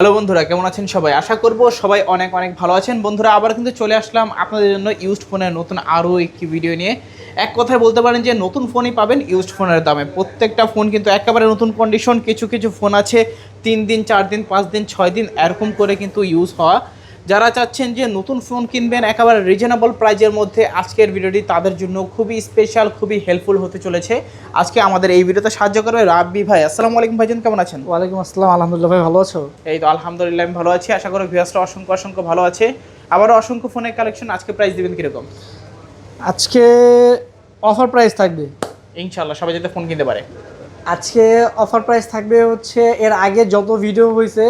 Hello বন্ধুরা, কেমন আছেন সবাই? আশা করব সবাই অনেক অনেক ভালো আছেন। বন্ধুরা আবার কিন্তু চলে আসলাম আপনাদের জন্য ইউজড ফোনের নতুন আরও একটি ভিডিও নিয়ে। এক কথায় বলতে পারেন যে, নতুন ফোনই পাবেন ইউজড ফোনের দামে। প্রত্যেকটা ফোন কিন্তু একেবারে নতুন কন্ডিশন কিছু কিছু ফোন আছে, তিন দিন, চার দিন, পাঁচ দিন, ছয় দিন, এরকম করে কিন্তু ইউজ হওয়া যারা চাচ্ছেন যে নতুন ফোন কিনবেন একেবারে রিজনেবল প্রাইজের মধ্যে আজকের ভিডিওটি তাদের জন্য খুবই স্পেশাল খুবই হেল্পফুল হতে চলেছে। আজকে আমাদের এই ভিডিওতে সাহায্য করবে রাব্বি ভাই। আসসালামু আলাইকুম ভাইজান কেমন আছেন? ওয়ালাইকুম আসসালাম আলহামদুলিল্লাহ ভাই ভালো আছো? এই তো আলহামদুলিল্লাহ আমি ভালো আছি। আশা করি ভিউয়ার্সরা অসংখ্য অসংখ্য ভালো আছে। আবারও অসংখ্য ফোনের কালেকশন আজকে প্রাইস দিবেন কীরকম? আজকে অফার প্রাইস থাকবে। ইনশাল্লাহ সবাই যাতে ফোন কিনতে পারে। আজকে অফার প্রাইস থাকবে হচ্ছে এর আগে যত ভিডিও হয়েছে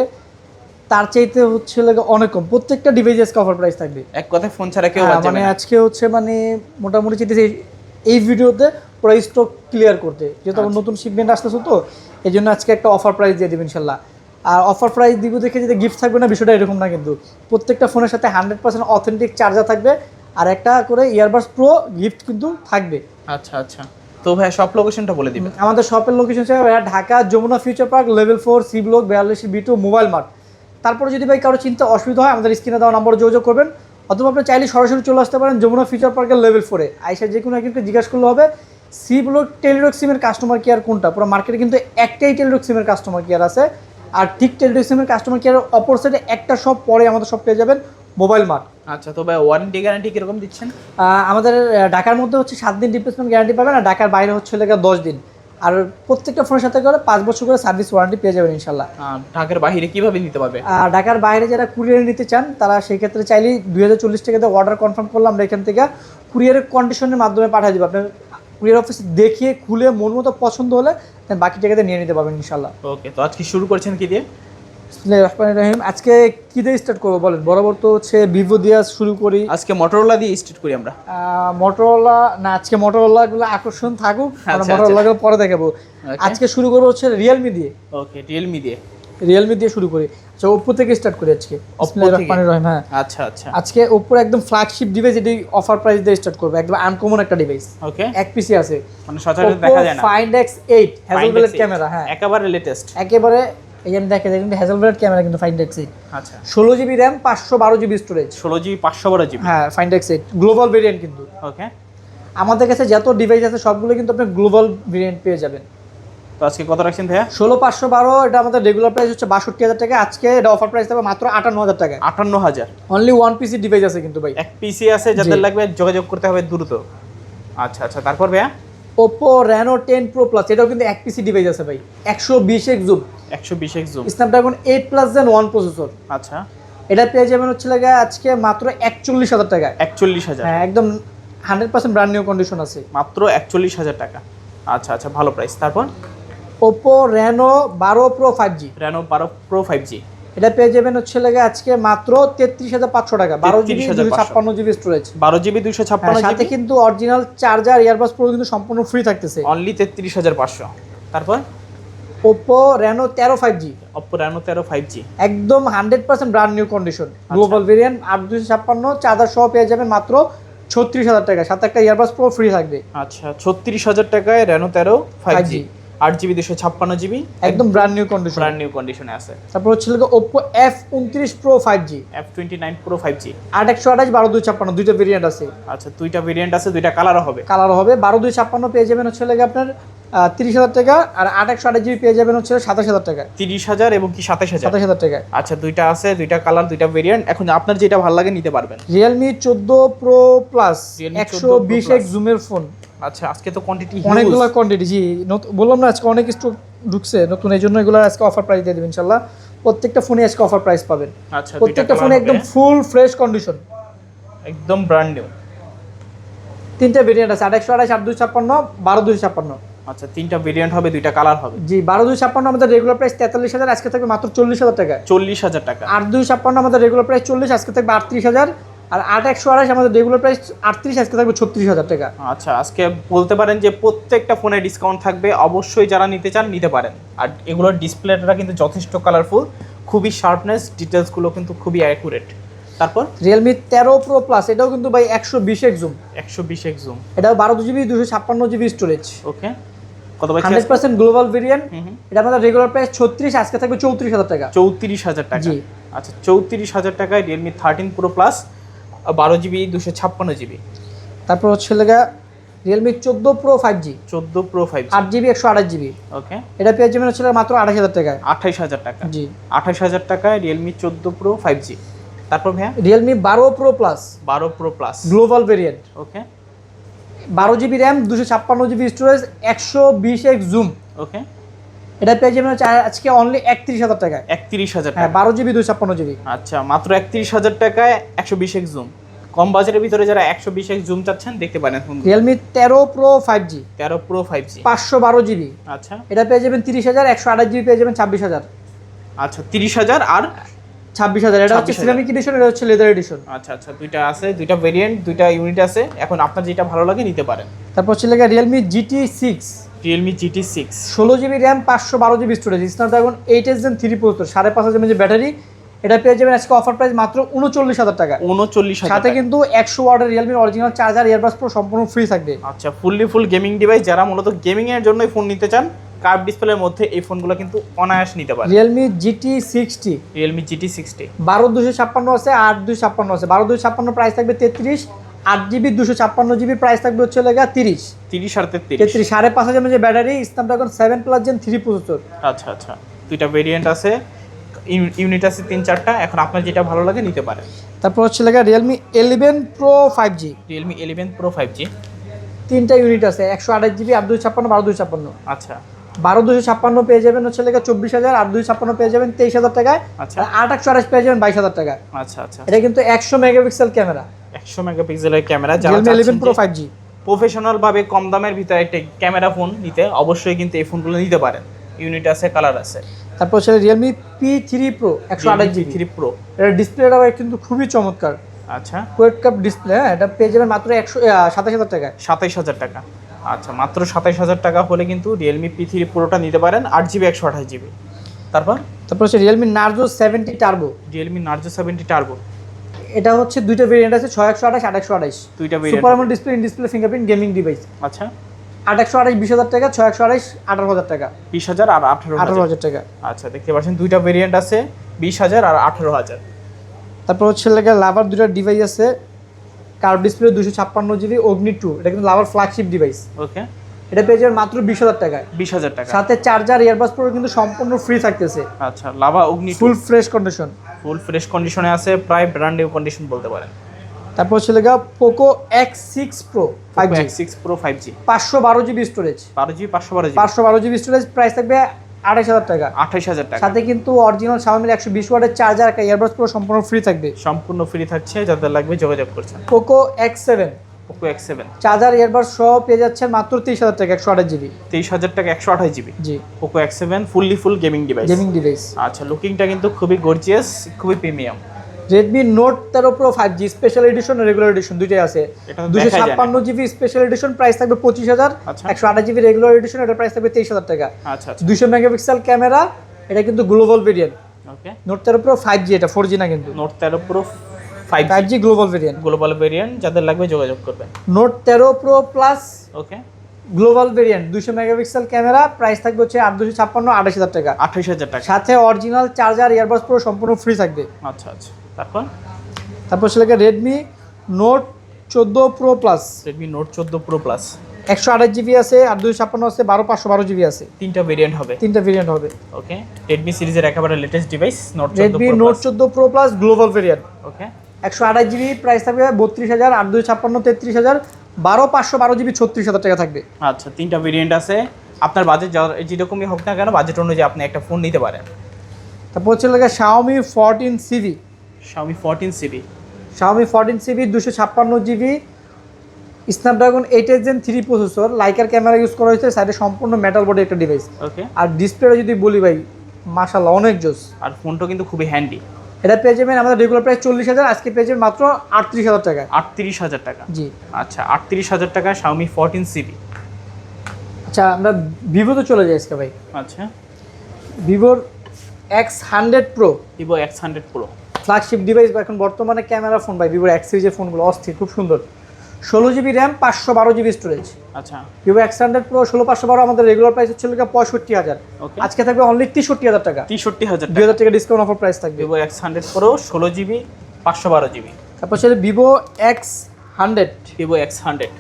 তার চাইতে হচ্ছে লাগে অনেক কম। প্রত্যেকটা ডিভাইস আজকে অফার প্রাইস থাকবে। এক কথায় ফোন ছাড়া কেউ হ্যাঁ, মানে আজকে হচ্ছে মানে মোটামুটি চাইতেছে এই- ভিডিওতে প্রাইস স্টক ক্লিয়ার করতে। যেহেতু আমার আচ্ছা। নতুন শিপমেন্ট আসতেছে তো এই জন্য আজকে একটা অফার প্রাইস দিয়ে দেবেন ইনশাল্লাহ। আর অফার প্রাইস দিব দেখে যদি গিফট থাকবে না বিষয়টা এরকম না কিন্তু। প্রত্যেকটা ফোনের সাথে হান্ড্রেড পার্সেন্ট অথেন্টিক চার্জার থাকবে। আর একটা করে ইয়ারবাস প্রো গিফট কিন্তু থাকবে। আচ্ছা আচ্ছা। তো ভাই সব লোকেশনটা বলে দিবেন। আমাদের শপের লোকেশন হচ্ছে Dhaka Jamuna future park level four C block বিয়াল্লিশ বি টু মোবাইল মার্ট তারপরে যদি ভাই কারও চিন্তা অসুবিধা হয় আমাদের স্ক্রিনে দেওয়া নম্বরে যোগাযোগ করবেন। অথবা আপনি চাইলে সরাসরি চলে আসতে পারেন যমুনা ফিউচার পার্কের লেভেল ফোরে আইসা যে কোনো একজনকে জিজ্ঞাসা করলে হবে সি ব্লক টেলিডক সিমের কাস্টমার কেয়ার কোনটা? পুরো মার্কেটে কিন্তু একটাই টেলিডক সিমের কাস্টমার কেয়ার আছে। আর ঠিক টেলিডক সিমের কাস্টমার কেয়ারের অপর সাইডে একটা সব পরে আমাদের সব পেয়ে যাবেন মোবাইল মার্ট আচ্ছা তো ভাই ওয়ারেন্টি গ্যারান্টি কীরকম দিচ্ছেন? আমাদের ঢাকার মধ্যে হচ্ছে সাত দিন রিপ্লেসমেন্ট গ্যারান্টি পাবেন আর ঢাকার বাইরে হচ্ছে লেগে দশ দিন। আর প্রত্যেকটা ফোনের সাথে করে পাঁচ বছর করে সার্ভিস ওয়ারেন্টি পেয়ে যাবেন ইনশাল্লাহ। ঢাকার বাইরে কীভাবে নিতে পারবে? আর ঢাকার বাইরে যারা কুরিয়ার নিতে চান তারা সেই ক্ষেত্রে চাইলেই দুই হাজার চল্লিশ টাকাতে অর্ডার কনফার্ম করলাম আমরা এখান থেকে কুরিয়ারের কন্ডিশনের মাধ্যমে পাঠিয়ে দেবো। আপনার কুরিয়ার অফিস দেখিয়ে খুলে মন মতো পছন্দ হলে বাকি জায়গাতে নিয়ে নিতে পারবেন ইনশাল্লাহ। ওকে তো আজকে শুরু করছেন কি দিয়ে? রহিম। আজকে কী দিয়ে স্টার্ট করব বলেন? বরাবর তো হচ্ছে ভিভো দিয়ে শুরু করি। আজকে মোটরোলা দিয়ে স্টার্ট করি আমরা। না আজকে আকর্ষণ থাকুক আচ্ছা, গুলো পরে দেখাবো। আজকে শুরু করব হচ্ছে রিয়েলমি দিয়ে। ওকে রিয়েলমি দিয়ে। রিয়েলমি দিয়ে শুরু করি। আচ্ছা ওপ্পো থেকে স্টার্ট করি আজকে। থেকে? রহিম হ্যাঁ। আচ্ছা আচ্ছা। আজকে ওপ্পোর একদম ফ্ল্যাগশিপ ডিভাইস এটি অফার প্রাইস দিয়ে স্টার্ট করব একদম আনকমন একটা ডিভাইস ওকে এক পিসি আছে। মানে সচরাচর দেখা যায় না। Find X eight Hasselblad Find camera হ্যাঁ। একেবারে লেটেস্ট একেবারে এই আমি দেখে দেখুন হ্যাজেলব্লেড ক্যামেরা কিন্তু ফাইন্ড এক্স এইট আচ্ছা। ষোলো জিবি র্যাম পাঁচশো বারো জিবি স্টোরেজ ষোলো জিবি পাঁচশো বারো জিবি হ্যাঁ Find X eight global variant কিন্তু। ওকে আমাদের কাছে যত ডিভাইস আছে সবগুলো কিন্তু আপনি গ্লোবাল ভেরিয়েন্ট পেয়ে যাবেন। তো আজকে কত রাখছেন ভাইয়া? ষোলো পাঁচশো বারো এটা আমাদের রেগুলার প্রাইস হচ্ছে বাষট্টি হাজার টাকা। আজকে এটা অফার প্রাইস থাকবে মাত্র আটান্ন হাজার টাকা আটান্ন হাজার। অনলি ওয়ান পিসি ডিভাইস আছে কিন্তু ভাই। এক পিসি আছে যাদের লাগবে যোগাযোগ করতে হবে দ্রুত। আচ্ছা আচ্ছা তারপর ভাইয়া? Oppo Reno ten Pro Plus এটাও কিন্তু এক পিসি ডিভাইস আছে ভাই। একশো বিশ এক জুম একশো বিশ এক zoom Snapdragon eight Plus Gen one processor আচ্ছা। এটা পেয়ে যাবেন হচ্ছে লাগে আজকে মাত্র একচল্লিশ হাজার টাকা একচল্লিশ হাজার। হ্যাঁ একদম hundred percent brand new condition আছে। মাত্র একচল্লিশ হাজার টাকা। আচ্ছা আচ্ছা ভালো প্রাইস তারপর? ওপো রেনো বারো প্রো ফাইভ জি রেনো বারো প্রো ফাইভ জি এটা পেয়ে যাবেন হচ্ছে লাগে আজকে মাত্র তেত্রিশ হাজার পাঁচশো টাকা বারো জিবি 33,500 ছাপ্পান্ন জিবি স্টোরেজ বারো জিবি দুইশো ছাপ্পান্ন সাথে কিন্তু অরিজিনাল চার্জার ইয়ারবাস প্রো কিন্তু সম্পূর্ণ ফ্রি থাকতেছে। অনলি তেত্রিশ হাজার পাঁচশো। তারপর? ওপো রেনো তেরো ফাইভ জি ওপো রেনো তেরো ফাইভ জি একদম hundred percent brand new condition global variant আট দুশো ছাপ্পান্ন চার্জার সহ পেয়ে যাবেন মাত্র ছত্রিশ হাজার টাকা। সাথে একটা ইয়ারবাস প্রো ফ্রি থাকবে। আচ্ছা ছত্রিশ হাজার টাকায় রেনো তেরো ফাইভ জি আট জিবি দুশো ছাপ্পান্ন জিবি একদম brand new condition brand new কন্ডিশনে আছে। তারপর হচ্ছে ওপো এফ উনত্রিশ Pro five G F twenty nine Pro five G আট একশো আঠাশ বারো দুই ছাপ্পান্ন দুইটা ভেরিয়েন্ট আছে। আচ্ছা দুইটা ভেরিয়েন্ট আছে দুইটা কালারও হবে। কালার হবে বারো দুই ছাপ্পান্ন পেয়ে যাবেন হচ্ছে লাগে আপনার তিরিশ হাজার টাকা আর আট একশো আঠাশ জিবি পেয়ে যাবেন হচ্ছে সাতাশ হাজার টাকা। তিরিশ হাজার এবং কি সাতাশ হাজার? সাতাশ হাজার টাকা। আচ্ছা দুইটা আছে দুইটা কালার দুইটা ভেরিয়েন্ট এখন আপনার যেটা ভালো লাগে নিতে পারবেন। রিয়েলমি চোদ্দ প্রো প্লাস একশো বিশ এক জুমের ফোন আচ্ছা আজকে তো কোয়ান্টিটি অনেকগুলো কোয়ান্টিটি জি। বললাম না আজকে অনেক স্টক ঢুকছে নতুন এই জন্য এগুলো আজকে অফার প্রাইস দিয়ে দেবেন ইনশাল্লাহ প্রত্যেকটা ফোনে আজকে অফার প্রাইস পাবেন। আচ্ছা প্রত্যেকটা ফোনে একদম ফুল ফ্রেশ কন্ডিশন একদম ব্র্যান্ড নিউ তিনটা ভেরিয়েন্ট আছে আট একশো আঠাশ আট দুই ছাপ্পান্ন বারো দুই ছাপ্পান্ন। আচ্ছা তিনটা ভেরিয়েন্ট হবে দুইটা কালার হবে। জি বারো দুই ছাপ্পান্ন আমাদের রেগুলার প্রাইস তেতাল্লিশ হাজার আজকে থাকবে মাত্র চল্লিশ হাজার টাকা। চল্লিশ হাজার টাকা। আট দুই ছাপ্পান্ন আমাদের রেগুলার প্রাইস চল্লিশ আজকে থাকবে আটত্রিশ হাজার। আর আট একশো আঠাশ আমাদের রেগুলার প্রাইস আটত্রিশ আজকে থাকবে ছত্রিশ হাজার টাকা। আচ্ছা আজকে বলতে পারেন যে প্রত্যেকটা ফোনে ডিসকাউন্ট থাকবে অবশ্যই যারা নিতে চান নিতে পারেন। আর এগুলোর ডিসপ্লেটা কিন্তু যথেষ্ট কালারফুল খুবই শার্পনেস ডিটেলসগুলো কিন্তু খুবই অ্যাকুরেট তারপর? রিয়েলমি তেরো প্রো প্লাস এটাও কিন্তু ভাই একশো বিশ এক জুম একশো বিশ এক জুম এটাও বারো জিবি দুশো ছাপ্পান্ন জিবি স্টোরেজ ওকে কত hundred percent global variant hmm hmm. এটা আমাদের রেগুলার প্রাইস ছত্রিশ আজকে থাকবে চৌত্রিশ হাজার টাকা। চৌত্রিশ হাজার টাকা। আচ্ছা চৌত্রিশ হাজার টাকায় রিয়েলমি থার্টিন প্রো প্লাস বারো জিবি দুশো ছাপ্পান্ন জিবি। তারপর হচ্ছে লেগা রিয়েলমি চোদ্দ প্রো ফাইভ জি চোদ্দ প্রো ফাইভ আট জিবি একশো আঠাশ জিবি। ওকে এটা পেয়ে যাবেন হচ্ছে মাত্র আঠাশ হাজার টাকায়। আঠাইশ হাজার টাকা। জি। আঠাশ হাজার টাকায় রিয়েলমি চোদ্দ প্রো ফাইভ জি তারপর ভাইয়া? রিয়েলমি বারো প্রো প্লাস বারো Pro Plus global variant okay বারো জিবি র্যাম দুশো ছাপ্পান্ন জিবি স্টোরেজ একশো বিশ এক্স জুম ওকে এটা পেয়ে যাবেন আজকে অনলি একত্রিশ হাজার টাকায়। একত্রিশ হাজার হ্যাঁ টাকা। বারো জিবি দুশো ছাপ্পান্ন জিবি। আচ্ছা মাত্র একত্রিশ হাজার টাকায় একশো বিশ এক্স জুম কম বাজারের ভিতরে যারা একশো বিশ এক্স জুম চাচ্ছেন দেখতে পারেন রিয়েলমি তেরো প্রো ফাইভ জি তেরো প্রো ফাইভ জি পাঁচশো বারো জিবি। আচ্ছা। এটা পেয়ে যাবেন তিরিশ হাজার একশো আঠাশ জিবি পেয়ে যাবেন ছাব্বিশ হাজার। আচ্ছা তিরিশ হাজার আর ছাব্বিশ হাজার। এটা হচ্ছে সিরামিক এডিশন এটা হচ্ছে লেদার এডিশন আচ্ছা আচ্ছা দুইটা আছে দুইটা ভেরিয়েন্ট দুইটা ইউনিট আছে। এখন আপনার যেটা ভালো লাগে নিতে পারেন। তারপর হচ্ছে লেগে Realme GT six Realme GT six ষোলো জিবি র্যাম পাঁচশো বারো GB storage Snapdragon eight S Gen three processor সাড়ে পাঁচ হাজার যে ব্যাটারি এটা পেয়ে যাবেন আজকে অফার প্রাইস মাত্র উনচল্লিশ হাজার টাকা উনচল্লিশ সাথে কিন্তু একশো ওয়ার্ডের রিয়েলমির অরিজিনাল চার্জার ইয়ারবাস প্রো সম্পূর্ণ ফ্রি থাকবে। আচ্ছা ফুললি ফুল গেমিং ডিভাইস যারা মূলত গেমিং এর জন্য ফোন নিতে চান কার্ভ ডিসপ্লের মধ্যে এই ফোনগুলো কিন্তু অনায়াস নিতে পারেন। Realme GT sixty Realme GT sixty বারো দুশো ছাপ্পান্ন আছে আট দুশো ছাপ্পান্ন আছে। বারো দুশো ছাপ্পান্ন প্রাইস থাকবে তেত্রিশ। আট জিবি দুশো ছাপ্পান্ন জিবি প্রাইস থাকবে হচ্ছে লেগা তিরিশ। তিরিশ আর তেত্রিশ। সাড়ে পাঁচ হাজার যে battery Snapdragon seven Plus Gen three processor আচ্ছা আচ্ছা। দুইটা ভেরিয়েন্ট আছে ইউনিট আছে তিন চারটা এখন আপনার যেটা ভালো লাগে নিতে পারেন। তারপর হচ্ছে লেগা Realme eleven Pro five G Realme eleven Pro five G তিনটা ইউনিট আছে একশো আঠাশ জিবি আট দুশো ছাপ্পান্ন বারো দুই ছাপ্পান্ন। আচ্ছা। বারো দুশো ছাপ্পান্ন পেয়ে যাবেন হচ্ছে লেগে চব্বিশ হাজার আট দুশো ছাপ্পান্ন পেয়ে যাবেন তেইশ হাজার টাকায় আচ্ছা। আট একশো আঠাশ পেয়ে যাবেন বাইশ হাজার টাকা আচ্ছা আচ্ছা। এটা কিন্তু একশো মেগাপিক্সেল ক্যামেরা। একশো মেগাপিক্সেলের camera eleven Pro five G professional ভাবে কম দামের ভিতরে একটা ক্যামেরা ফোন নিতে অবশ্যই কিন্তু এই ফোনগুলো নিতে পারেন। ইউনিট আছে কালার আছে। তারপর হচ্ছে রিয়েলমি পি থ্রি প্রো একশো আঠাশ জি থ্রি প্রো এটা ডিসপ্লেটা কিন্তু খুবই চমৎকার। আচ্ছা। কোয়েট কাপ ডিসপ্লে হ্যাঁ এটা পেয়ে যাবেন মাত্র একশো সাতাশ হাজার টাকায়। সাতাইশ হাজার টাকা। আচ্ছা মাত্র সাতাইশ হাজার টাকা হলে কিন্তু রিয়েলমি পি থ্রি প্রোটা নিতে পারেন আট জিবি একশো আঠাশ জিবি তারপর? তারপর হচ্ছে Realme Narzo seventy Turbo Realme Narzo seventy Turbo এটা হচ্ছে দুইটা ভেরিয়েন্ট আছে ছয় একশো আঠাশ আট একশো আঠাশ। দুইটা super variant AMOLED display in display fingerprint gaming device আচ্ছা। আট একশো আঠাশ বিশ হাজার টাকা ছয় একশো আঠাশ আঠারো হাজার টাকা। বিশ হাজার আর আঠারো আঠারো হাজার টাকা। আচ্ছা দেখতে পাচ্ছেন দুইটা ভেরিয়েন্ট আছে বিশ হাজার আর আঠারো হাজার। তারপর হচ্ছে লেগে লাভার দুটো ডিভাইস আছে কার্ভ ডিসপ্লে দুশো ছাপ্পান্ন জিবি অগ্নি টু এটা কিন্তু লাভার ফ্ল্যাগশিপ ডিভাইস ওকে এটা পেয়ে যাবেন মাত্র বিশ হাজার টাকায়। বিশ হাজার টাকা। সাথে চার্জার ইয়ারবাস প্রো কিন্তু সম্পূর্ণ ফ্রি থাকতেছে। আচ্ছা Lava Agni full fresh condition full fresh কন্ডিশনে আছে প্রায় ব্র্যান্ড নিউ কন্ডিশন বলতে পারেন। তারপর হচ্ছে লেগে Poco X six Pro five G six Pro five G পাঁচশো বারো জিবি স্টোরেজ বারো জিবি পাঁচশো বারো জিবি পাঁচশো বারো জিবি স্টোরেজ প্রাইস থাকবে আড়াইশ হাজার টাকা। আঠাশ হাজার টাকা। সাথে কিন্তু অরিজিনাল শাওমির একশো বিশ ওয়াটের চার্জার একটা ইয়ারবাস পুরো সম্পূর্ণ ফ্রি থাকবে। সম্পূর্ণ ফ্রি থাকছে যাদের লাগবে যোগাযোগ করছেন। Poco X seven Poco X seven charger earbuds সহ পেয়ে যাচ্ছেন মাত্র তেইশ হাজার টাকা একশো আঠাশ জিবি তেইশ হাজার টাকা একশো আঠাশ GB G. Poco X seven fully full gaming device gaming device আচ্ছা লুকিংটা কিন্তু খুবই গর্জিয়াস খুবই প্রিমিয়াম রেডমি নোট তেরো Pro five G special edition regular edition দুইটাই আছে। দুশো। ছাপ্পান্ন জিবি স্পেশাল এডিশন প্রাইস থাকবে পঁচিশ হাজার আচ্ছা। একশো আঠাশ জিবি রেগুলার এডিশন এটার প্রাইস থাকবে তেইশ হাজার টাকা। দুশো মেগাপিক্সেল ক্যামেরা এটা কিন্তু গ্লোবাল ভেরিয়েন্ট নোট তেরো প্রো ফাইভ জি এটা ফোর জি না কিন্তু। নোট তেরো Pro five five G global variant global variant যাদের লাগবে যোগাযোগ করবে নোট তেরো Pro Plus okay global variant দুশো মেগাপিক্সেল ক্যামেরা প্রাইস থাকবে হচ্ছে আট দুশো ছাপ্পান্ন আঠাশ হাজার টাকা। আঠাশ হাজার টাকা। সাথে অরিজিনাল চার্জার ইয়ারবাস পুরো সম্পূর্ণ ফ্রি থাকবে। আচ্ছা আচ্ছা। তারপর? তারপর সেটাকে রেডমি নোট চোদ্দ প্রো প্লাস রেডমি নোট চোদ্দ প্রো প্লাস একশো আঠাশ জিবি আছে আর দুশো ছাপ্পান্ন আছে বারো পাঁচশো বারো জিবি আছে। তিনটা ভেরিয়েন্ট হবে। তিনটা ভেরিয়েন্ট হবে। ওকে রেডমি সিরিজের একেবারে latest device Note Redmi Note চোদ্দ Pro Plus global variant okay একশো আঠাশ জিবি প্রাইস থাকবে বত্রিশ হাজার আট দুশো ছাপ্পান্ন তেত্রিশ হাজার বারো পাঁচশো বারো জিবি ছত্রিশ হাজার টাকা থাকবে। আচ্ছা তিনটা ভেরিয়েন্ট আছে। আপনার বাজেট যেরকমই হোক না কেন বাজেট অনুযায়ী আপনি একটা ফোন নিতে পারেন। তারপর হচ্ছে লাগে Xiaomi fourteen Civi Xiaomi fourteen Civi Xiaomi fourteen Civi দুশো ছাপ্পান্ন GB Snapdragon eight S Gen three processor liker camera use করা হয়েছে সাইডে সম্পূর্ণ মেটাল বডি একটা ডিভাইস ওকে আর ডিসপ্লেটা যদি বলি ভাই মাশাল্লাহ অনেক জোস। আর ফোনটা কিন্তু খুবই হ্যান্ডি এটা পেয়ে যাবেন আমাদের রেগুলার প্রাইস চল্লিশ হাজার আজকে পেয়ে যাবেন মাত্র আটত্রিশ হাজার টাকা। আটত্রিশ হাজার টাকা। জি। আচ্ছা আটত্রিশ হাজার টাকা Xiaomi ফোরটিন সিবি আচ্ছা আমরা ভিভোতে চলে যাই আজকে ভাই। আচ্ছা। ভিভোর X hundred Pro Vivo X hundred Pro flagship device বা এখন বর্তমানে ক্যামেরা ফোন ভাই ভিভোর এক্স সিরিজের ফোনগুলো অস্থির খুব সুন্দর। ষোলো জিবি র্যাম পাঁচশো বারো জিবি স্টোরেজ আচ্ছা। ভিভো এক্স হান্ড্রেড প্রো ষোলো পাঁচশো বারো আমাদের রেগুলার প্রাইস হচ্ছে পঁয়ষট্টি হাজার। আজকে থাকবে অনলি তেষট্টি হাজার টাকা। তেষট্টি হাজার দুই হাজার টাকা ডিসকাউন্ট অফার প্রাইস থাকবে। ভিভো এক্স হান্ড্রেড প্রো ষোলো জিবি পাঁচশো বারো জিবি তারপর হচ্ছে Vivo X hundred Vivo X hundred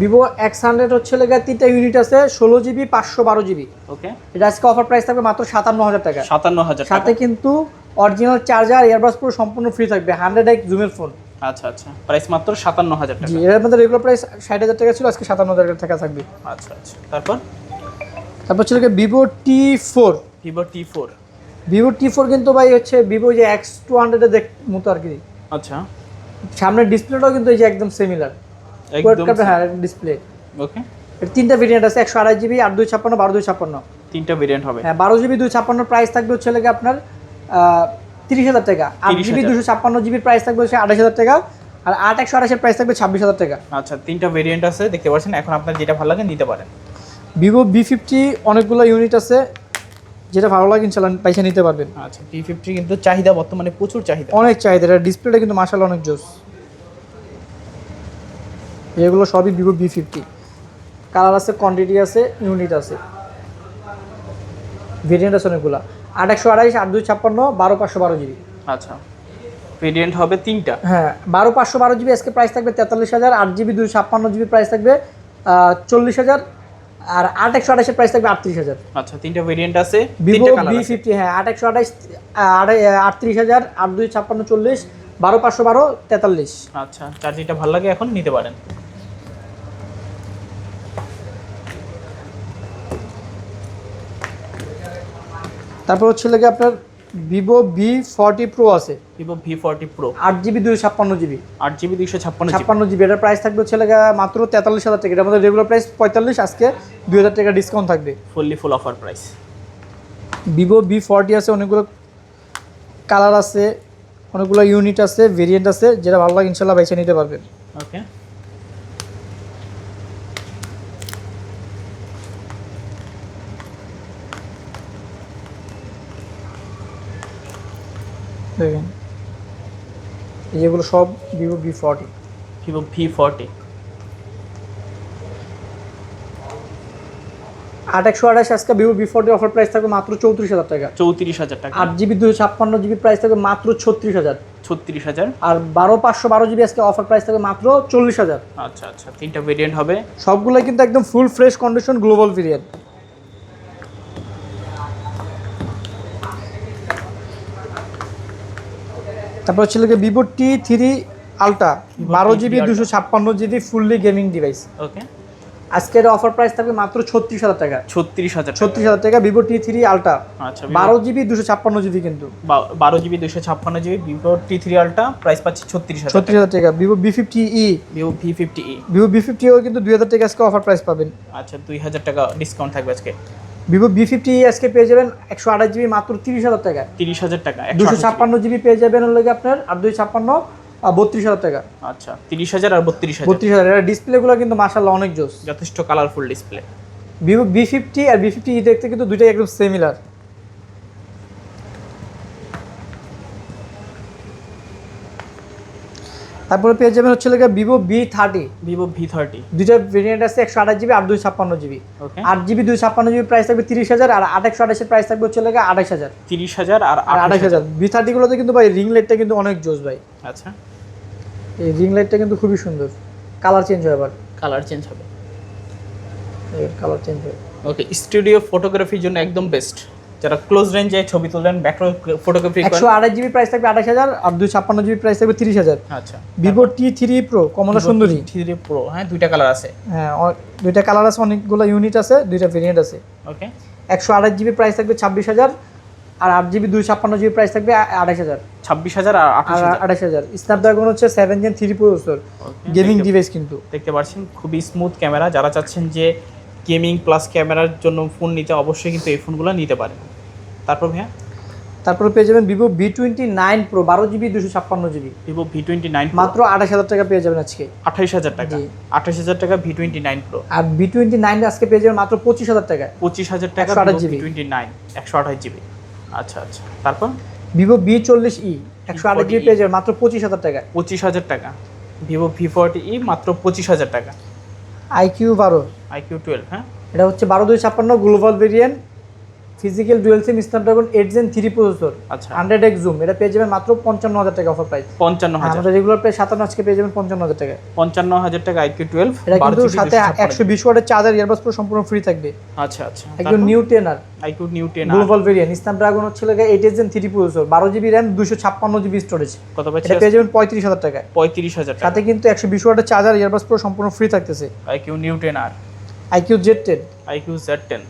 Vivo X hundred হচ্ছে লেগে তিনটা ইউনিট আছে ষোলো জিবি পাঁচশো বারো জিবি ওকে এটা আজকে অফার প্রাইস থাকবে মাত্র সাতান্ন হাজার টাকা। সাতান্ন হাজার সাথে কিন্তু অরিজিনাল চার্জার ইয়ারবাস পুরো সম্পূর্ণ ফ্রি থাকবে হান্ড্রেড এক জুমের ফোন আচ্ছা আচ্ছা। প্রাইস মাত্র সাতান্ন হাজার টাকা এর মধ্যে রেগুলার প্রাইস ষাট হাজার টাকা ছিল আজকে সাতান্ন হাজার টাকা থাকবে। আচ্ছা আচ্ছা। তারপর? তারপর লেগে Vivo T four Vivo T four Vivo T four কিন্তু ভাই হচ্ছে ভিভো যে এক্স টু হান্ড্রেডের দেখ মতো আর কি। আচ্ছা। সামনের ডিসপ্লেটাও কিন্তু এই যে একদম সিমিলার হ্যাঁ ডিসপ্লে ওকে এর তিনটা ভেরিয়েন্ট আছে একশো আড়াই জিবি আট দুই ছাপ্পান্ন বারো দুই ছাপ্পান্ন। তিনটা ভেরিয়েন্ট হবে। হ্যাঁ বারো জিবি দুই ছাপ্পান্ন প্রাইস থাকবে হচ্ছে লেগে আপনার তিরিশ হাজার টাকা। আট 30,000 জিবি দুশো ছাপ্পান্ন জিবির প্রাইস থাকবে হচ্ছে আঠাশ হাজার টাকা আর আট একশো আঠাশের প্রাইস থাকবে ছাব্বিশ হাজার টাকা। আচ্ছা তিনটা ভেরিয়েন্ট আছে দেখতে পাচ্ছেন এখন আপনার যেটা ভালো লাগে নিতে পারেন। ভিভো বি ফিফটি অনেকগুলো ইউনিট আছে যেটা ভালো লাগে ইনশাল্লাহ পয়সা নিতে পারবেন। আচ্ছা বি ফিফটি কিন্তু চাহিদা বর্তমানে প্রচুর চাহিদা। অনেক চাহিদা এটা ডিসপ্লেটা কিন্তু মাসাল অনেক জোস। এগুলো সবই ভিভো বি ফিফটি কালার আছে কোয়ান্টিটি আছে ইউনিট আছে। ভেরিয়েন্ট আছে অনেকগুলো। আট একশো আড়াইশ আট দুই ছাপ্পান্ন বারো পাঁচশো বারো জিবি। আচ্ছা। ভেরিয়েন্ট হবে তিনটা? হ্যাঁ বারো পাঁচশো বারো জিবি আজকে প্রাইস থাকবে তেতাল্লিশ হাজার আট জিবি দুই ছাপ্পান্ন জিবি প্রাইস থাকবে চল্লিশ হাজার আর আট একশো আঠাশের প্রাইস থাকবে আটত্রিশ হাজার। আচ্ছা তিনটা ভেরিয়েন্ট আছে ভিভো আছে। ফিফটি হ্যাঁ আট একশো আঠাইশ আটত্রিশ হাজার আট দুই ছাপ্পান্ন চল্লিশ বারো পাঁচশো বারো তেতাল্লিশ। আচ্ছা যার যেটা ভালো লাগে এখন? নিতে পারেন। তারপর হচ্ছে লাগে আপনার ভিভো বি ফর্টি প্রো আছে। ভিভো ভি ফর্টি প্রো আট জিবি দুই ছাপ্পান্ন জিবি আট জিবি দুইশো ছাপ্পান্ন ছাপ্পান্ন জিবি এটার প্রাইস থাকবে হচ্ছে লাগে মাত্র তেতাল্লিশ হাজার টাকা। এটা আমাদের রেগুলার প্রাইস পঁয়তাল্লিশ আজকে দুই হাজার টাকা ডিসকাউন্ট থাকবে। Fully full offer price Vivo V forty আছে অনেকগুলো কালার আছে অনেকগুলো ইউনিট আছে ভেরিয়েন্ট আছে যেটা ভালো লাগে ইনশাল্লাহ বেছে নিতে পারবেন। ওকে দেখেন এই যেগুলো সব Vivo V forty. Vivo V forty. আট একশো আঠাশ আজকে Vivo V forty offer price থাকবে মাত্র চৌত্রিশ হাজার টাকা। চৌত্রিশ হাজার টাকা। আট জিবি দুশো ছাপ্পান্ন জিবি প্রাইস থাকবে মাত্র ছত্রিশ হাজার। ছত্রিশ হাজার। আর বারো পাঁচশো বারো জিবি আজকে অফার প্রাইস থাকবে মাত্র চল্লিশ হাজার। আচ্ছা আচ্ছা তিনটা ভেরিয়েন্ট হবে। সবগুলোই কিন্তু একদম full fresh condition global variant তারপর হচ্ছে লোকে ভিভো টি থ্রি আলট্রা বারো জিবি দুশো ছাপ্পান্ন GB fully gaming device okay আজকের অফার প্রাইস থাকবে মাত্র ছত্রিশ হাজার টাকা। ছত্রিশ হাজার ছত্রিশ হাজার টাকা ভিভো টি থ্রি আলট্রা আচ্ছা বারো জিবি দুশো ছাপ্পান্ন জিবি কিন্তু। বারো জিবি দুশো ছাপ্পান্ন GB Vivo T three ultra price পাচ্ছি ছত্রিশ হাজার ছত্রিশ হাজার টাকা। Vivo V fifty E Vivo V fifty E Vivo V fifty ও কিন্তু দুই হাজার টাকা আজকে অফার প্রাইস পাবেন। আচ্ছা দুই হাজার টাকা ডিসকাউন্ট থাকবে আজকে। ভিভো বি ফিফটি আজকে পেয়ে যাবেন একশো আঠাশ জিবি মাত্র তিরিশ হাজার টাকা। তিরিশ হাজার টাকা দুশো ছাপ্পান্ন জিবি পেয়ে যাবেন হলো লাগে আপনার আর দুই ছাপ্পান্ন বত্রিশ হাজার টাকা। আচ্ছা তিরিশ হাজার আর বত্রিশ হাজার। বত্রিশ হাজার এটা ডিসপ্লেগুলো কিন্তু মাসাল্লাহ অনেক জোস। যথেষ্ট colourful display Vivo V fifty আর বি ফিফটি ই দেখতে কিন্তু দুইটাই একদম সিমিলার তারপরে পেয়ে যাবেন হচ্ছে লেগে Vivo V thirty Vivo V thirty দুইটা ভেরিয়েন্ট আছে একশো আঠাশ জিবি আর দুই ছাপ্পান্ন জিবি আট জিবি দুই ছাপ্পান্ন জিবি প্রাইস থাকবে তিরিশ হাজার আর আট একশো আঠাশের প্রাইস থাকবে হচ্ছে লেগে আঠাশ হাজার। তিরিশ হাজার আর আঠাশ হাজার। বি থার্টিগুলোতে কিন্তু ভাই রিং লাইটটা কিন্তু অনেক জোস ভাই। আচ্ছা। এই রিং লাইটটা কিন্তু খুবই সুন্দর। কালার চেঞ্জ হয় আবার। কালার চেঞ্জ হবে। কালার চেঞ্জ হয়। ওকে স্টুডিও ফটোগ্রাফির জন্য একদম বেস্ট যারা ক্লোজ রেঞ্জে ছবি তুলবেন ব্যাকরো ফটোগ্রাফি একশো আঠাশ জিবি প্রাইস থাকবে আঠাশ হাজার আর দুই ছাপ্পান্ন জিবি প্রাইস থাকবে তিরিশ হাজার। আচ্ছা। ভিভো টি থ্রি প্রো কমলা সুন্দরী। থ্রি প্রো হ্যাঁ দুইটা কালার আছে। হ্যাঁ দুইটা কালার আছে অনেকগুলো ইউনিট আছে দুইটা ভেরিয়েন্ট আছে। ওকে একশো আঠাশ জিবি প্রাইস থাকবে ছাব্বিশ হাজার আর আট জিবি দুই ছাপ্পান্ন জিবি প্রাইস থাকবে আঠাশ হাজার। ছাব্বিশ হাজার আর আঠাশ হাজার। স্ন্যাপড্রাগন হচ্ছে seven gen three processor gaming device কিন্তু। দেখতে পাচ্ছেন খুবই স্মুথ ক্যামেরা যারা চাচ্ছেন যে গেমিং প্লাস ক্যামেরার জন্য ফোন নিতে অবশ্যই কিন্তু এই ফোনগুলো নিতে পারেন তারপর ভাইয়া? তারপরে পেয়ে যাবেন Vivo V twenty nine pro বারো জিবি দুশো ছাপ্পান্ন GB Vivo V twenty nine মাত্র আঠাশ হাজার টাকা পেয়ে যাবেন আজকে। আঠাশ হাজার টাকা। আঠাশ হাজার টাকা ভি টোয়েন্টি নাইন প্রো আর ভি টোয়েন্টি নাইন আজকে পেয়ে যাবেন মাত্র পঁচিশ হাজার টাকা। পঁচিশ হাজার টাকা 128 ভি GB টোয়েন্টি নাইন একশো আঠাশ জিবি আচ্ছা আচ্ছা। তারপর? ভিভো বি চল্লিশ ই একশো আঠাশ জিবি E40e পেয়ে যাবেন মাত্র পঁচিশ হাজার টাকা। পঁচিশ হাজার টাকা। ভিভো ভি ফোরটি ই মাত্র পঁচিশ হাজার টাকা। আইকিউ বারো। আইকিউ টুয়েলভ হ্যাঁ? এটা হচ্ছে বারো দুই ছাপ্পান্ন global variant physical dual SIM Snapdragon eight gen three processor আচ্ছা। হান্ড্রেড এক্স জুম এটা পেয়ে যাবেন মাত্র পঞ্চান্ন হাজার টাকা অফার প্রাইস পঞ্চান্ন হাজার। রেগুলার প্রাইস সাতান্ন আজকে পেয়ে যাবেন পঞ্চান্ন হাজার টাকা। পঞ্চান্ন হাজার টাকা আইকিউ টুয়েলভ এটা কিন্তু সাথে একশো বিশ ওয়াটের চার্জার ইয়ারবাস পুরো সম্পূর্ণ ফ্রি থাকবে। আচ্ছা আচ্ছা। একদম Neo ten R iQOO Neo ten global variant Snapdragon হচ্ছে লাগে এইট জেন থ্রি প্রসেসর বারো জিবি র্যাম দুশো ছাপ্পান্ন জিবি স্টোরেজ কত এটা পেয়ে যাবেন পঁয়ত্রিশ হাজার টাকায়। পঁয়ত্রিশ হাজার টাকা। সাথে কিন্তু একশো বিশ ওয়াটের চার্জার ইয়ারবাস পুরো সম্পূর্ণ ফ্রি থাকতেছে। IQOO Neo ten R. IQOO Z ten iQOO Z ten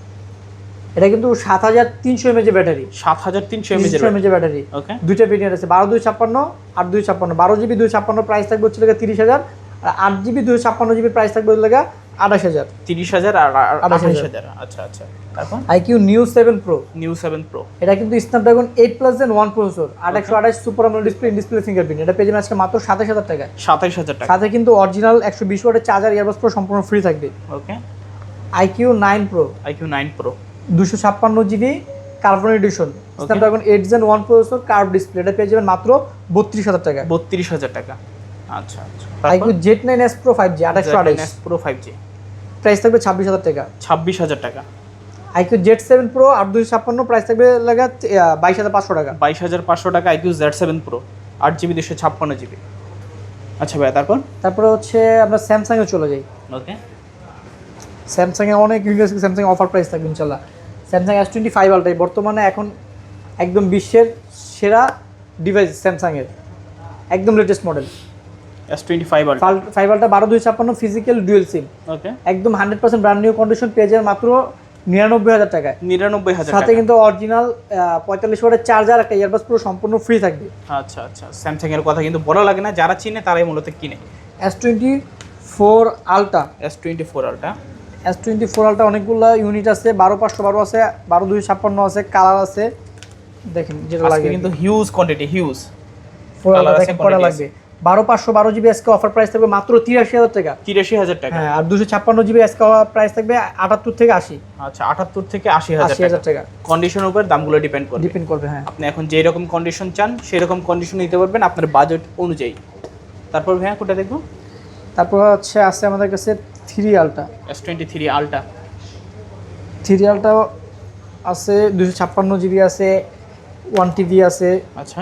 এটা কিন্তু সাত হাজার তিনশো এমএচ ব্যাটারি। সাত হাজার তিনশো এমএজ ব্যাটারি। ওকে দুইটা ভেরিয়েন্ট আছে বারো দুই ছাপ্পান্ন আর দুই ছাপ্পান্ন। বারো জিবি দুই ছাপ্পান্ন প্রাইস থাকবে হচ্ছে লাগে তিরিশ হাজার আর আট জিবি দুই ছাপ্পান্ন জিবি প্রাইস থাকবে হচ্ছে লাগে আঠাশ হাজার। তিরিশ হাজার আর আঠাশ হাজার। আচ্ছা আচ্ছা। তারপর? IQOO Neo seven pro Neo seven pro এটা কিন্তু Snapdragon eight plus gen one processor আট একশো আঠাশ super AMOLED display display fingerprint এটা পেয়ে আজকে মাত্র সাতাশ হাজার টাকায়। সাতাইশ হাজার টাকা। সাথে কিন্তু অরিজিনাল একশো বিশ ওয়াটের চার্জার ইয়ারবাস প্রো সম্পূর্ণ ফ্রি থাকবে। Okay iQOO nine pro iQOO nine pro দুশো ছাপ্পান্ন GB carbon edition. Snapdragon eight gen one processor curve display এটা পেয়ে যাবেন মাত্র বত্রিশ হাজার টাকা বত্রিশ হাজার টাকা। আচ্ছা আচ্ছা। IQOO Z nine S pro five G আঠাশশো আঠাশ প্রো ফাইভ জি প্রাইস থাকবে ছাব্বিশ হাজার টাকা। ছাব্বিশ হাজার টাকা। আইকিউ জেড সেভেন প্রো আট দুশো ছাপ্পান্ন প্রাইস থাকবে লাগা বাইশ হাজার পাঁচশো টাকা। বাইশ হাজার পাঁচশো টাকা আইকিউ জেড সেভেন প্রো আট জিবি দুশো ছাপ্পান্ন জিবি। আচ্ছা ভাই তারপর? তারপরে হচ্ছে আমরা স্যামসাংয়ে চলে যাই। ওকে স্যামসাংয়ে অনেক ইউনিভার্স স্যামসাং অফার প্রাইস থাকবে ইনশাল্লাহ। Samsung S twenty five ultra বর্তমানে এখন একদম বিশ্বের সেরা ডিভাইস স্যামসাংয়ের একদম latest model S twenty five আর ফাইভ আলটা বারো দুই ছাপ্পান্ন ফিজিক্যাল ডুয়েল সিম ওকে একদম hundred percent brand new condition পেয়ে যাবেন মাত্র নিরানব্বই হাজার টাকায়। নিরানব্বই হাজার সাথে কিন্তু অরিজিনাল পঁয়তাল্লিশ ওয়াটের চার্জার একটা ইয়ারবাস পুরো সম্পূর্ণ ফ্রি থাকবে। আচ্ছা আচ্ছা। স্যামসাং এর কথা কিন্তু বলা লাগে না। যারা চিনে তারাই মূলত কিনে। S twenty four ultra S twenty four ultra S twenty four ultra অনেকগুলো ইউনিট আছে বারো পাঁচশো বারো আছে বারো দুই ছাপ্পান্ন আছে কালার আছে। দেখেন যেটা লাগে। কিন্তু huge quantity huge four ultra দেখেন কটা লাগবে। বারো পাঁচশো বারো জিবি আজকে অফার প্রাইস থাকবে মাত্র তিরাশি হাজার টাকা। তিরাশি হাজার টাকা। হ্যাঁ আর দুশো ছাপ্পান্ন জিবি আজকে প্রাইস থাকবে আটাত্তর থেকে আশি। আচ্ছা আটাত্তর থেকে আশি হাজার টাকা। কন্ডিশনের উপর দামগুলো ডিপেন্ড করবে। ডিপেন্ড করবে হ্যাঁ। আপনি এখন যেই রকম কন্ডিশন চান সেই রকম কন্ডিশন নিতে পারবেন আপনার বাজেট অনুযায়ী। তারপর ভাইয়া কোটা দেখব? তারপর হচ্ছে আছে আমাদের কাছে three ultra S twenty three ultra three আলটাও আছে দুশো ছাপ্পান্ন জিবি আছে ওয়ান টিভি আছে। আচ্ছা।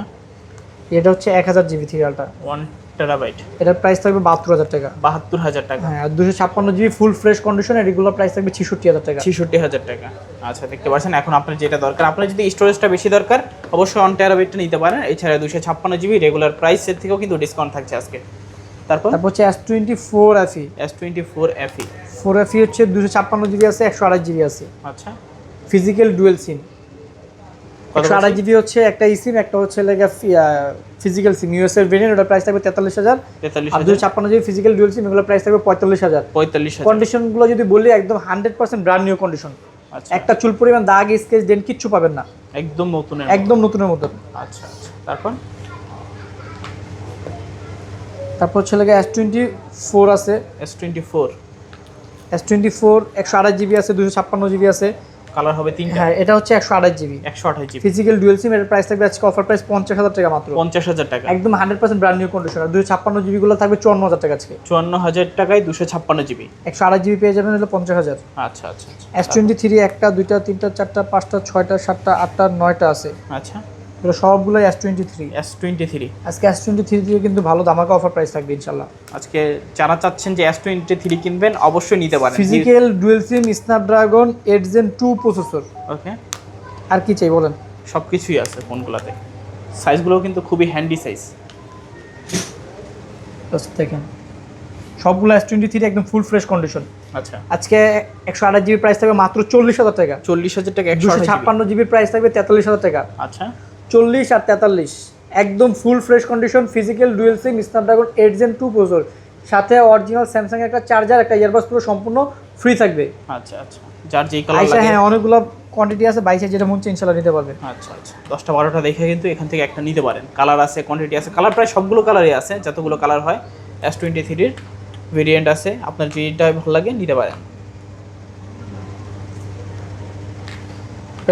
এটা হচ্ছে এক হাজার GB three ultra one terabyte এটার প্রাইস থাকবে বাহাত্তর হাজার টাকা। বাহাত্তর হাজার টাকা। হ্যাঁ আর দুশো ছাপ্পান্ন GB full fresh condition regular price থাকবে ছিষট্টি হাজার টাকা। ছেষট্টি হাজার টাকা। আচ্ছা দেখতে পাচ্ছেন এখন আপনার যেটা দরকার আপনার যদি স্টোরেজটা বেশি দরকার অবশ্যই অন টেরাবাইটটা নিতে পারেন। এছাড়া দুশো ছাপ্পান্ন জিবি রেগুলার প্রাইসের থেকেও কিন্তু ডিসকাউন্ট থাকছে আজকে। তারপর? তারপর হচ্ছে S twenty four FE S twenty four FE four FE হচ্ছে দুশো ছাপ্পান্ন জিবি আছে একশো আঠাশ জিবি আছে। আচ্ছা। ফিজিক্যাল ডুয়েল সিম একশো আঠাশ জিবি হচ্ছে একটা একটা হচ্ছে লেগে ফিজিক্যাল সিম ভেরিয়েন্ট প্রাইস থাকবে তেতাল্লিশ হাজার। আর দুশো ছাপ্পান্ন জিবি ফিজিক্যাল ডুয়েল সিম এগুলোর প্রাইস থাকবে পঁয়তাল্লিশ হাজার। পঁয়তাল্লিশ কন্ডিশনগুলো যদি বলি একদম hundred percent brand new condition একটা চুল পরিমাণ দাগ স্কেচ ডেন কিচ্ছু পাবেন না। একদম নতুন একদম নতুনের মতন আচ্ছা আচ্ছা। তারপর? তারপর হচ্ছে লেগে এস টোয়েন্টি ফোর আছে। S twenty four S twenty four একশো আঠাশ জিবি আছে দুশো ছাপ্পান্ন জিবি আছে। কালার হবে তিনটা। হ্যাঁ এটা হচ্ছে একশো আঠাশ জিবি একশো আঠাশ জিবি ফিজিক্যাল ডুয়েল সিম এর প্রাইস থাকবে আজকে অফার প্রাইস পঞ্চাশ হাজার টাকা মাত্র। পঞ্চাশ হাজার টাকা। একদম hundred percent brand new condition আর দুশো ছাপ্পান্ন জিবি গুলো থাকবে চুয়ান্ন হাজার টাকা আজকে। চুয়ান্ন হাজার টাকায় দুশো ছাপ্পান্ন জিবি একশো আঠাশ জিবি পেয়ে যাবেন হলো পঞ্চাশ হাজার। আচ্ছা আচ্ছা আচ্ছা। এস টোয়েন্টি থ্রি একটা দুইটা তিনটা চারটা পাঁচটা ছয়টা সাতটা আটটা নয়টা আছে। আচ্ছা। এগুলো সবগুলো S twenty three S twenty three আজকে এস টোয়েন্টি থ্রি দিয়ে কিন্তু ভালো দামাকা অফার প্রাইস থাকবে ইনশাল্লাহ আজকে যারা চাচ্ছেন যে এস টোয়েন্টি থ্রি কিনবেন অবশ্যই নিতে পারেন। Physical dual SIM Snapdragon eight gen two processor okay আর কি চাই বলেন? সব কিছুই আছে ফোনগুলোতে। সাইজগুলোও কিন্তু খুবই হ্যান্ডি সাইজ দেখেন। সবগুলো এস টোয়েন্টি থ্রি একদম ফুল ফ্রেশ কন্ডিশন আচ্ছা। আজকে একশো আঠাশ জিবি প্রাইস থাকবে মাত্র চল্লিশ হাজার টাকা। চল্লিশ হাজার টাকা একশো ছাপ্পান্ন জিবির প্রাইস থাকবে তেতাল্লিশ হাজার টাকা। আচ্ছা। চল্লিশ আর তেতাল্লিশ। একদম full fresh condition physical dual SIM Snapdragon eight gen two processor সাথে অরিজিনাল স্যামসাং একটা চার্জার একটা ইয়ারবাস পুরো সম্পূর্ণ ফ্রি থাকবে। আচ্ছা আচ্ছা। যার যেই কালার লাগে। হ্যাঁ অনেকগুলো কোয়ান্টিটি আছে বাইশে যেটা মন ইনশাল্লাহ নিতে পারবে। আচ্ছা আচ্ছা। দশটা বারোটা দেখে কিন্তু এখান থেকে একটা নিতে পারেন। কালার আছে কোয়ান্টিটি আছে। কালার প্রায় সবগুলো কালারই আছে যতগুলো কালার হয় এস টোয়েন্টি থ্রির ভেরিয়েন্ট আছে। আপনার যেটা ভালো লাগে নিতে পারেন।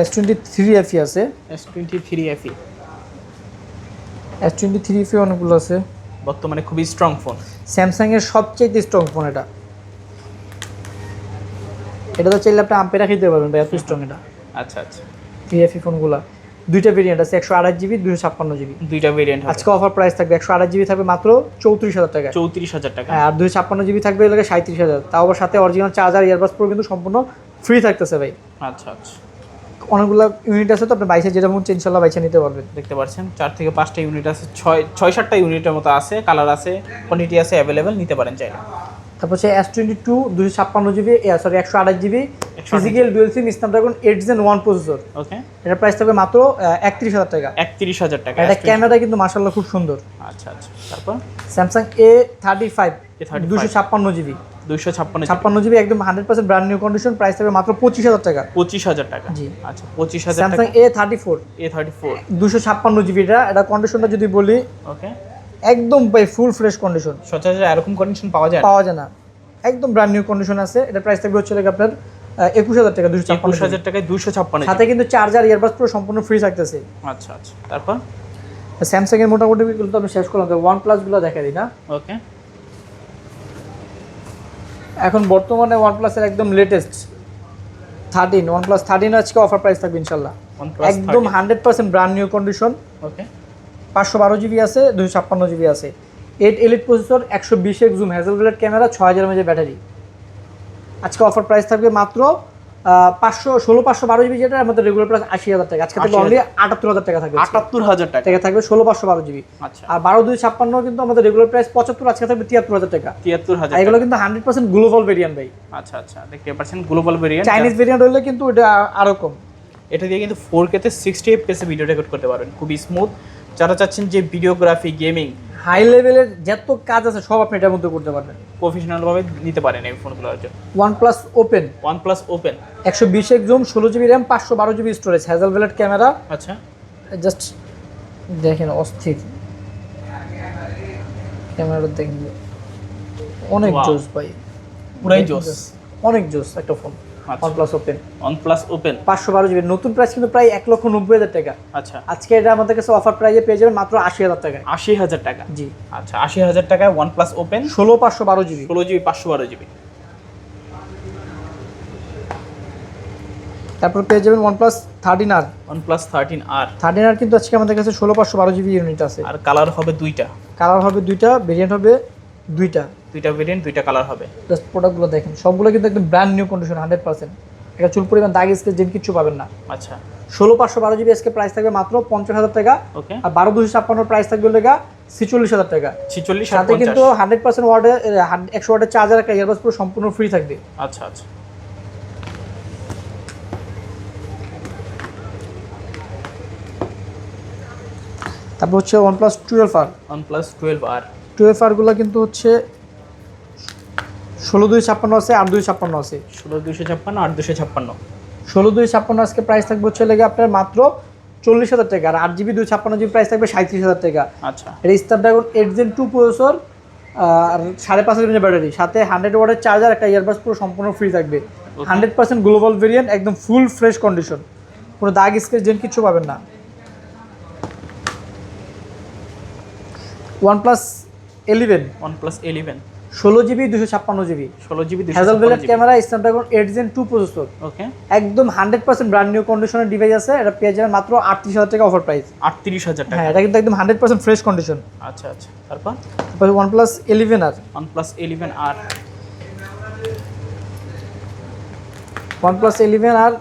এস টোয়েন্টি থ্রি এফি আছে। S twenty three FE S twenty three FE অনেকগুলো আছে। বর্তমানে খুবই স্ট্রং ফোন স্যামসাং এর সবচেয়ে স্ট্রং ফোন এটা। এটা তো চাইলে আপনি আম্পেরা খেতে পারবেন ভাই এত স্ট্রং এটা। আচ্ছা আচ্ছা। ভিএফি ফোনগুলো দুইটা ভেরিয়েন্ট আছে একশো আঠাশ জিবি দুশো ছাপ্পান্ন জিবি দুইটা ভেরিয়েন্ট আজকে অফার প্রাইস থাকবে একশো আঠাশ জিবি থাকবে মাত্র চৌত্রিশ হাজার টাকা। চৌত্রিশ হাজার টাকা। হ্যাঁ আর দুশো ছাপ্পান্ন জিবি থাকবে এলাকা সাঁত্রিশ হাজার। তাও আবার সাথে অরিজিনাল চার্জার ইয়ারবাস প্রো কিন্তু সম্পূর্ণ ফ্রি থাকতেছে ভাই। আচ্ছা আচ্ছা। অনেকগুলো ইউনিট আছে তো আপনি বাইশে যেটা মন ইনশাল্লাহ বাইশে নিতে পারবেন। দেখতে পাচ্ছেন চার থেকে পাঁচটা ইউনিট আছে ছয় ছয় সাতটা ইউনিটের মতো আছে কালার আছে কোয়ান্টিটি আছে অ্যাভেলেবেল নিতে পারেন চাইলে। তারপর হচ্ছে এস টোয়েন্টি টু দুশো ছাপ্পান্ন জিবি সরি একশো আঠাশ GB 128 physical dual SIM Snapdragon eight gen one processor okay এটার প্রাইস থাকবে মাত্র একত্রিশ হাজার টাকা। একত্রিশ হাজার টাকা এটা ক্যামেরা কিন্তু মাসাল্লাহ খুব সুন্দর। আচ্ছা আচ্ছা। তারপর? Samsung A thirty five A35 দুশো ছাপ্পান্ন জিবি দুইশো ছাপ্পান্ন ছাপ্পান্ন জিবি একদম hundred percent brand new condition price থাকবে মাত্র পঁচিশ হাজার টাকা। পঁচিশ হাজার টাকা। জি। আচ্ছা পঁচিশ হাজার Samsung A thirty four A thirty four দুশো ছাপ্পান্ন জিবি এটা কন্ডিশনটা যদি বলি ওকে একদম ভাই ফুল ফ্রেশ কন্ডিশন সচরাচর এরকম কন্ডিশন পাওয়া যায় পাওয়া যায় না। একদম ব্র্যান্ড নিউ কন্ডিশন আছে এটা প্রাইস থাকবে হচ্ছে আপনার একুশ হাজার টাকা দুশো একুশ হাজার টাকায় দুশো ছাপ্পান্ন সাথে কিন্তু চার্জার ইয়ারবাস পুরো সম্পূর্ণ ফ্রি থাকতেছে। আচ্ছা আচ্ছা। তারপর? স্যামসাং এর মোটামুটি তো আমি শেষ করলাম ওয়ান প্লাসগুলো দেখা দিই না। ওকে এখন বর্তমানে ওয়ানপ্লাসের একদম লেটেস্ট থার্টিন ওয়ানপ্লাস থার্টিন আজকে অফার প্রাইস থাকবে ইনশাল্লাহ একদম hundred percent brand new condition okay পাঁচশো বারো জিবি আছে দুশো ছাপ্পান্ন জিবি আছে। এইট এলিট প্রসেসর একশো বিশ এক জুম হ্যাজেল ব্লেড ক্যামেরা ছয় হাজার এমএজের ব্যাটারি আজকে অফার প্রাইস থাকবে মাত্র পাঁচশো ষোলো পাঁচশো বারো জিবি যেটা আমাদের রেগুলার প্রাইস আশি হাজার টাকা। আজকে থাকবে অনলি আটাত্তর হাজার টাকা থাকবে আটাত্তর হাজার টাকা। থাকবে ষোলো পাঁচশো বারো জিবি আচ্ছা। আর বারো দুই ছাপ্পান্ন কিন্তু আমাদের রেগুলার প্রাইস পঁচাত্তর আজকে থাকবে তিয়াত্তর হাজার টাকা। তিয়াত্তর হাজার এগুলো কিন্তু হান্ড্রেড পার্সেন্ট গ্লোবাল ভেরিয়েন্ট ভাই। আচ্ছা আচ্ছা দেখতে পাচ্ছেন গ্লোবাল ভেরিয়েন্ট চাইনিজ ভেরিয়েন্ট হলে কিন্তু এটা আরও কম। এটা দিয়ে কিন্তু ফোর কেতে সিক্সটি এফপিএসে ভিডিও রেকর্ড করতে পারবেন। খুবই স্মুথ যারা চাচ্ছেন যে ভিডিওগ্রাফি গেমিং হাই লেভেলের যত কাজ আছে সব আপনি এটার মধ্যে করতে পারবেন। প্রফেশনালভাবে নিতে পারেন এই ফোনগুলো one plus open one plus open একশো বিশ এক জুম ষোলো জিবি র্যাম পাঁচশো বারো GB storage Hasselblad camera আচ্ছা। জাস্ট দেখেন অস্থির। ক্যামেরাটা দেখেন। অনেক জোস ভাই। পুরাই জোস। অনেক জোস একটা ফোন আচ্ছা। One plus open one plus open পাঁচশো বারো জিবি নতুন প্রাইস কিন্তু প্রায় এক লক্ষ নব্বই হাজার টাকা। আচ্ছা। আজকে এটা আমাদের কাছে অফার প্রাইজে পেয়ে যাবেন মাত্র আশি হাজার টাকায়। আশি হাজার টাকা। জি। আচ্ছা আশি হাজার টাকায় ওপেন ষোলো পাঁচশো বারো জিবি ষোলো জিবি পাঁচশো বারো জিবি তারপর পেয়ে যাবেন one plus thirteen R one plus thirteen R thirteen R কিন্তু আজকে আমাদের কাছে ষোলো পাঁচশো বারো জিবি ইউনিট আছে। আর কালার হবে দুইটা। কালার হবে দুইটা ভেরিয়েন্ট হবে দুইটা। দুইটা ভেরিয়েন্ট দুইটা কালার হবে। জাস্ট প্রোডাক্টগুলো দেখেন সবগুলো কিন্তু একদম brand new condition hundred percent এটা চুল পরিমাণ দাগ স্কেচ যেন কিচ্ছু পাবেন না। আচ্ছা। ষোলো পাঁচশো বারো জিবি আজকে প্রাইস থাকবে মাত্র পঞ্চাশ হাজার টাকা। ওকে আর বারো দুশো ছাপ্পান্ন প্রাইস থাকবে লেগা ছিচল্লিশ হাজার টাকা। ছিচল্লিশ সাথে কিন্তু হান্ড্রেড পার্সেন্ট ওয়ার্ডে একশো ওয়ার্ডের চার্জার একটা ইয়ারবাস পুরো সম্পূর্ণ ফ্রি থাকবে। আচ্ছা আচ্ছা। তারপর হচ্ছে one plus twelve R one plus twelve R twelve আরগুলো কিন্তু হচ্ছে ষোলো দুই ছাপ্পান্ন আছে আট দুই ছাপ্পান্ন আছে। ষোলো দুইশো ছাপ্পান্ন আট দুশো ছাপ্পান্ন। ষোলো দুই ছাপ্পান্ন আজকে প্রাইস থাকবে হচ্ছে লেগে আপনার মাত্র চল্লিশ হাজার টাকা আর আট জিবি দুই ছাপ্পান্ন জিবি প্রাইস থাকবে সাঁত্রিশ হাজার টাকা। আচ্ছা। এটা Snapdragon eight gen two processor আর সাড়ে পাঁচ হাজার ব্যাটারি সাথে হান্ড্রেড ওয়াটের চার্জার একটা ইয়ারবাস পুরো সম্পূর্ণ ফ্রি থাকবে। হান্ড্রেড পার্সেন্ট গ্লোবাল ভেরিয়েন্ট একদম ফুল ফ্রেশ কন্ডিশন কোনো দাগ স্কেচ যেন কিছু পাবেন না। One plus eleven? One plus eleven ষোলো জিবি দুশো ছাপ্পান্ন জিবি। ষোলো GB hazel camera Snapdragon eight gen two processor okay একদম হান্ড্রেড পার্সেন্ট ব্র্যান্ড নিউ কন্ডিশনের ডিভাইস আছে। এটা পেয়ে যাবেন মাত্র আটত্রিশ হাজার টাকা অফার প্রাইস আটত্রিশ হাজার টাকা। হ্যাঁ এটা কিন্তু একদম হান্ড্রেড পার্সেন্ট ফ্রেশ কন্ডিশন আচ্ছা আচ্ছা। তারপর? তারপরে one plus eleven R. One plus eleven R. One plus eleven R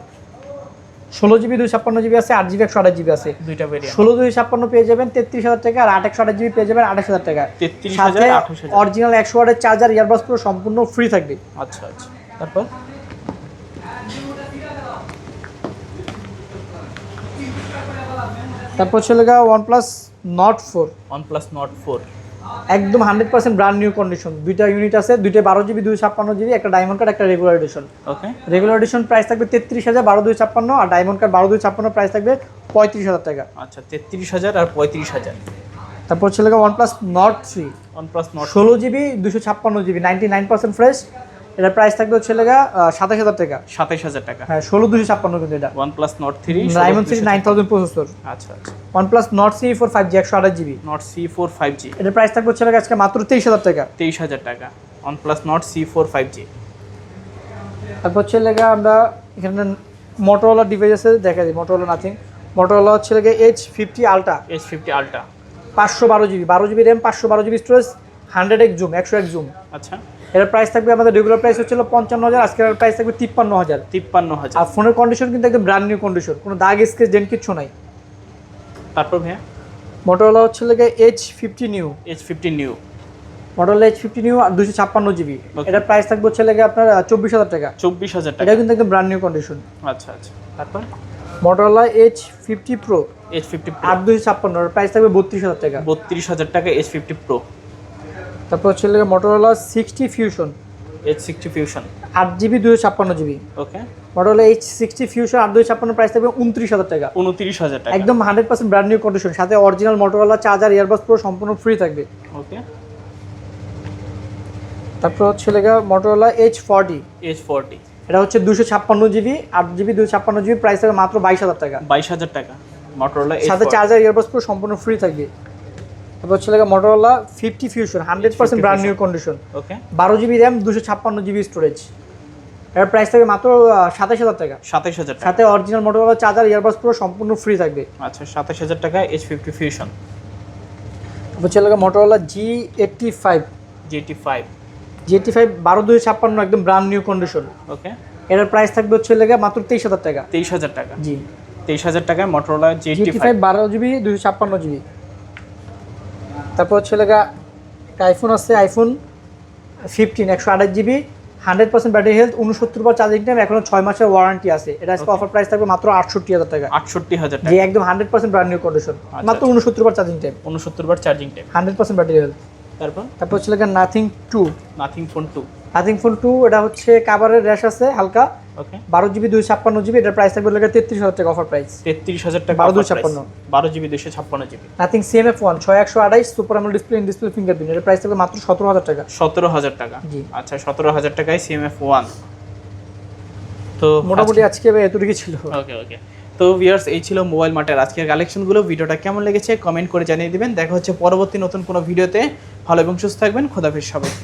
ষোলো জিবি দুই ছাপ্পান্ন জিবি আছে আট জিবি একশো আঠাশ জিবি আছে। দুইটা ভেরিয়েন্ট ষোলো দুই ছাপ্পান্ন পেয়ে যাবেন তেত্রিশ হাজার টাকা আর আট একশো আঠাশ জিবি পেয়ে যাবেন আঠাশ হাজার টাকা। তেত্রিশ হাজার অরিজিনাল একশো আটের চার্জার ইয়ারবাস পুরো সম্পূর্ণ ফ্রি থাকবে। আচ্ছা আচ্ছা। তারপর? তারপর ছিল one plus Nord four one plus Nord four একদম hundred percent brand new condition দুইটা ইউনিট আছে দুইটা বারো জিবি দুই ছাপ্পান্ন জিবি একটা ডায়মন্ড কার্ড একটা regular edition okay regular edition price থাকবে তেত্রিশ হাজার বারো দুই ছাপ্পান্ন আর ডায়মন্ড কার্ড বারো দুই ছাপ্পান্ন প্রাইস থাকবে পঁয়ত্রিশ হাজার টাকা। আচ্ছা তেত্রিশ হাজার আর পঁয়ত্রিশ হাজার। তারপর ছিল গা one plus Nord three one plus Nord ষোলো জিবি দুশো ছাপ্পান্ন GB ninety nine percent fresh এটার প্রাইস থাকবে হচ্ছে লেগা সাতাশ হাজার টাকা। সাতাইশ হাজার টাকা। হ্যাঁ ষোলো দুশো ছাপ্পান্ন কিন্তু এটা। One plus Nord three Dimensity nine thousand processor আচ্ছা আচ্ছা। One plus Nord CE four five G একশো আঠাশ GB Nord CE four five G এটার প্রাইস থাকবে হচ্ছে লেগা আজকে মাত্র তেইশ হাজার টাকা। তেইশ হাজার টাকা। One plus Nord CE four five G তারপর হচ্ছে লেগা আমরা এখানে মোটোরোলা ডিভাইস আছে দেখা দিই মোটোরোলা নাথিং মোটোরোলা হচ্ছে লেগে Edge fifty ultra Edge fifty ultra পাঁচশো বারো জিবি বারো জিবি র্যাম পাঁচশো বারো জিবি স্টোরেজ হান্ড্রেড এক জুম একশো এক জুম আচ্ছা। এটার প্রাইস থাকবে আমাদের রেগুলার প্রাইস হচ্ছিল পঞ্চান্ন হাজার আজকের প্রাইস থাকবে তিপ্পান্ন হাজার। তিপ্পান্ন হাজার। আর ফোনের কন্ডিশন কিন্তু একদম ব্র্যান্ড নিউ কন্ডিশন কোনো দাগ স্কেচ ডেন্ট কিছু নাই। তারপর ভাইয়া? মোটোরোলা হচ্ছে লেগে Edge fifty Neo Edge fifty Neo Motorola Edge fifty Neo আর দুশো ছাপ্পান্ন জিবি. এটার প্রাইস থাকবে হচ্ছে লেগে আপনার চব্বিশ হাজার টাকা। চব্বিশ হাজার টাকা। এটা কিন্তু একদম ব্র্যান্ড নিউ কন্ডিশন আচ্ছা আচ্ছা। তারপর? Motorola Edge fifty pro Edge fifty আট দুশো ছাপ্পান্ন এর প্রাইস থাকবে বত্রিশ হাজার টাকা। বত্রিশ হাজার টাকা এইচ ফিফটি প্রো তারপর হচ্ছে লেগে Motorola sixty fusion Edge sixty fusion আট জিবি দুশো ছাপ্পান্ন GB. Okay Motorola Edge sixty fusion আট দুশো ছাপ্পান্ন প্রাইস থাকবে উনত্রিশ হাজার টাকা। উনত্রিশ হাজার টাকা। একদম hundred percent brand new condition সাথে অরিজিনাল মোটোরোলা চার্জার ইয়ারবাস পুরো সম্পূর্ণ ফ্রি থাকবে। ওকে তারপর হচ্ছে লেগে Motorola Edge forty Edge forty এটা হচ্ছে দুশো ছাপ্পান্ন জিবি আট জিবি দুশো ছাপ্পান্ন জিবি। প্রাইস থাকবে মাত্র বাইশ হাজার টাকা। বাইশ হাজার টাকা। মোটরোলা সাথে চার্জার ইয়ারবাস পুরো সম্পূর্ণ ফ্রি থাকবে। তারপর হচ্ছে লেগে Motorola fifty fusion hundred percent brand new condition okay বারো জিবি র্যাম দুশো ছাপ্পান্ন জিবি স্টোরেজ এর প্রাইস থাকবে মাত্র সাতাশ হাজার টাকা। সাতাইশ হাজার টাকা। সাথে অরিজিনাল মোটোরোলা চার্জার ইয়ারবাস পুরো সম্পূর্ণ ফ্রি থাকবে। আচ্ছা সাতাইশ হাজার টাকা এইচ ফিফটি ফিউশন হচ্ছে লেগে মোটোরোলা জি এইটটি ফাইভ জিটি ফাইভ জি এইটটি ফাইভ বারো দুশো ছাপ্পান্ন একদম ব্র্যান্ড নিউ কন্ডিশন ওকে এটার প্রাইস থাকবে হচ্ছে লেগে মাত্র তেইশ হাজার টাকা। তেইশ হাজার টাকা। জি। তেইশ হাজার টাকায় মোটরোলা জি এইটটি ফাইভ বারো জিবি দুশো ছাপ্পান্ন জিবি তারপর হচ্ছে লেগা একটা আইফোন আছে আইফোন ফিফটিন একশো আঠাশ GB hundred percent battery health উনসত্তর বা চার্জিং টাইম এখনও ছয় মাসের ওয়ারেন্টি আছে। এটা আজকে অফার প্রাইস থাকবে মাত্র আটষট্টি হাজার টাকা। আটষট্টি হাজার টাকা। একদম hundred percent brand new condition মাত্র। উনসত্তর বার চার্জিং টাইম উনসত্তর বার charging time hundred percent battery health তারপর? তারপর হচ্ছে Nothing two Nothing phone two Nothing phone two এটা হচ্ছে কাভারের র্যাশ আছে হালকা। ওকে বারো জিবি দুই ছাপ্পান্ন জিবি এটার প্রাইস থাকবে লেগে তেত্রিশ হাজার টাকা অফার প্রাইস তেত্রিশ হাজার টাকা বারো দুই ছাপ্পান্ন। বারো জিবি দুইশো ছাপ্পান্ন জিবি। নাথিং সিএমএফ ওয়ান ছয় একশো আঠাইশ super AMOLED display in display fingerprint এটার প্রাইস থাকবে মাত্র সতেরো হাজার টাকা। সতেরো হাজার টাকা। জি। আচ্ছা সতেরো হাজার টাকায় সিএমএফ ওয়ান তো মোটামুটি আজকে এতটুকু ছিল। ওকে ওকে তো ভিউয়ার্স এই ছিল মোবাইল মার্টের আজকের কালেকশনগুলো ভিডিওটা কেমন লেগেছে কমেন্ট করে জানিয়ে দিবেন। দেখা হচ্ছে পরবর্তী নতুন কোনো ভিডিওতে। ভালো এবং সুস্থ থাকবেন। খোদাফিজ সবাইকে।